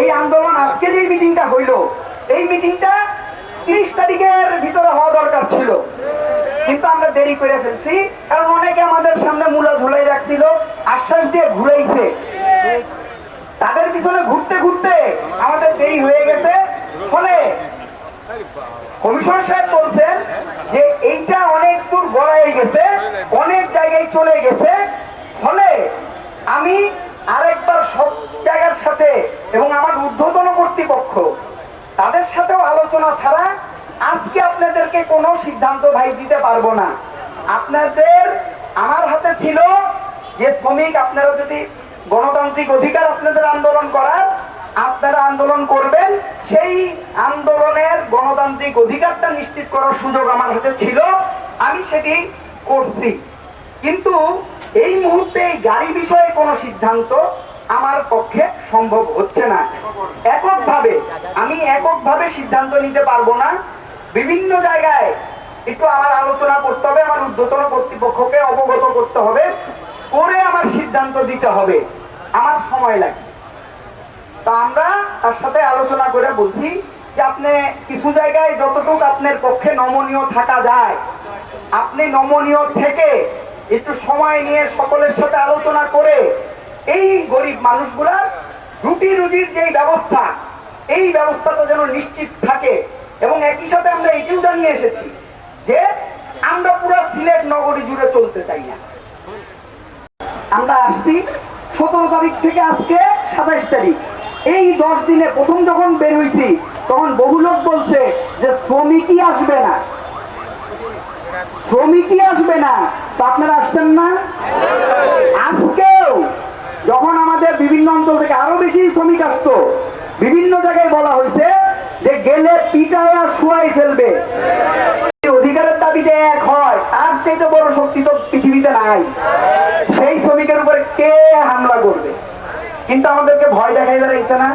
এই আন্দোলন আজকে যে মিটিংটা হইল। এই মিটিংটা তিরিশ তারিখের ভিতরে হওয়া দরকার ছিল। কিন্তু আমরা দেরি করে ফেলছি, কারণ অনেকে আমাদের সামনে মূলা ঝুলাই রাখছিল, আশ্বাস দিয়ে ঘুরাইছে। তাদের পিছনে ঘুরতে ঘুরতে আমাদের দেরি হয়ে গেছে। ফলে কমিশন সাহেব বলছেন যে এইটা অনেক দূর গড়াই গেছে অনেক জায়গায় চলে গেছে ফলে আমি আরেকবার সব জায়গার সাথে এবং আমার ঊর্ধ্বতন কর্তৃপক্ষ, তাদের সাথেও আলোচনা ছাড়া আজকে আপনাদেরকে কোনো সিদ্ধান্ত ভাই দিতে পারব না। আপনাদের আমার হাতে ছিল যে শ্রমিক, আপনারা যদি গণতান্ত্রিক অধিকার আপনাদের আন্দোলন করার, আপনারা আন্দোলন করবেন, সেই আন্দোলনের গণতান্ত্রিক অধিকারটা নিশ্চিত করার সুযোগ আমার হাতে ছিল, আমি সেটি করছি। কিন্তু এই মুহূর্তে এই গাড়ি বিষয়ে কোনো সিদ্ধান্ত আমার পক্ষে সম্ভব হচ্ছে না। এককভাবে, আমি এককভাবে সিদ্ধান্ত নিতে পারব না। বিভিন্ন জায়গায় একটু আমার আলোচনা করতে হবে, আমার ঊর্ধ্বতন কর্তৃপক্ষকে অবগত করতে হবে, করে আমার সিদ্ধান্ত দিতে হবে। আমার সময় লাগে। তা আমরা তার সাথে আলোচনা করে বলছি যে আপনি কিছু জায়গায় যতটুকু আপনার পক্ষে নমনীয় থাকা যায়, আপনি নমনীয় থেকে একটু সময় নিয়ে সকলের সাথে আলোচনা করে গরিব মানুষগুলার রুটি রুজির যে ব্যবস্থা, এই ব্যবস্থাটা যেন নিশ্চিত থাকে। এবং একই সাথে আমরা এটিও জানিয়ে এসেছি যে আমরা পুরো সিলেট নগরী জুড়ে চলতে চাই না। আমরা আসছি সতেরো তারিখ থেকে আজকে সাতাইশ তারিখ। এই দশ দিনে প্রথম যখন বের হয়েছি তখন বহু লোক বলছে যে শ্রমিকই আসবে না। শ্রমিকই আসবে না। তো আপনারা আসছেন না আজকেও যখন আমাদের অঞ্চল থেকে আরও বেশি শ্রমিক আসতো। বিভিন্ন জায়গায় বলা হয়েছে যে গেলে পিটায়া শুয়াই ফেলবে। অধিকারের দাবিতে এক হয়, তার চাইতে বড় শক্তি তো পৃথিবীতে নাই। সেই শ্রমিকের উপরে কে হামলা করবে? কিন্তু আমাদেরকে ভয় দেখাই বেড়াইছে না